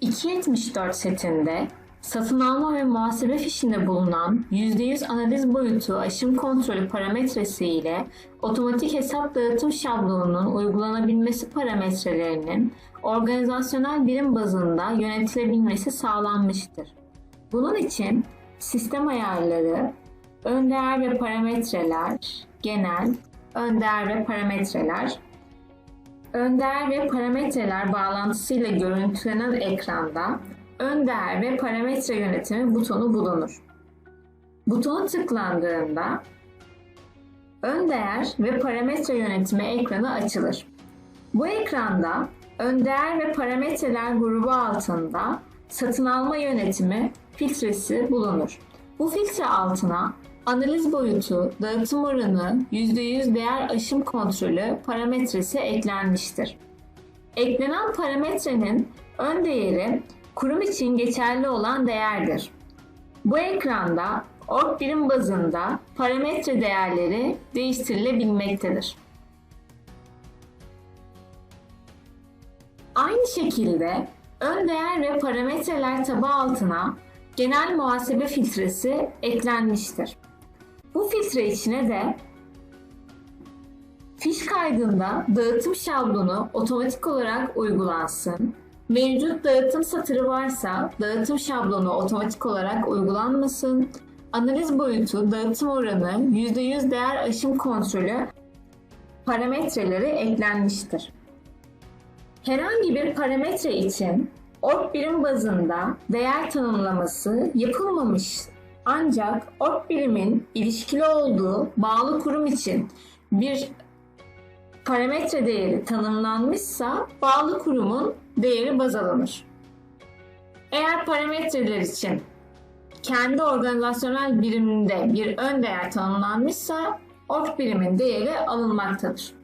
274 setinde satın alma ve muhasebe fişinde bulunan %100 analiz boyutu aşım kontrolü parametresi ile otomatik hesap dağıtım şablonunun uygulanabilmesi parametrelerinin organizasyonel birim bazında yönetilebilmesi sağlanmıştır. Bunun için sistem ayarları, ön değer ve parametreler, genel, ön değer ve parametreler, ön değer ve parametreler bağlantısıyla görüntülenen ekranda ön değer ve parametre yönetimi butonu bulunur. Butona tıklandığında ön değer ve parametre yönetimi ekranı açılır. Bu ekranda ön değer ve parametreler grubu altında satın alma yönetimi filtresi bulunur. Bu filtre altına analiz boyutu, dağıtım oranı, %100 değer aşım kontrolü parametresi eklenmiştir. Eklenen parametrenin ön değeri kurum için geçerli olan değerdir. Bu ekranda org birim bazında parametre değerleri değiştirilebilmektedir. Aynı şekilde ön değer ve parametreler tabu altına genel muhasebe filtresi eklenmiştir. Bu filtre içine de fiş kaydında dağıtım şablonu otomatik olarak uygulansın, mevcut dağıtım satırı varsa dağıtım şablonu otomatik olarak uygulanmasın, analiz boyutu, dağıtım oranı, %100 değer aşım kontrolü parametreleri eklenmiştir. Herhangi bir parametre için org birim bazında değer tanımlaması yapılmamış ancak org birimin ilişkili olduğu bağlı kurum için bir parametre değeri tanımlanmışsa bağlı kurumun değeri baz alınır. Eğer parametreler için kendi organizasyonel biriminde bir ön değer tanımlanmışsa org birimin değeri alınmaktadır.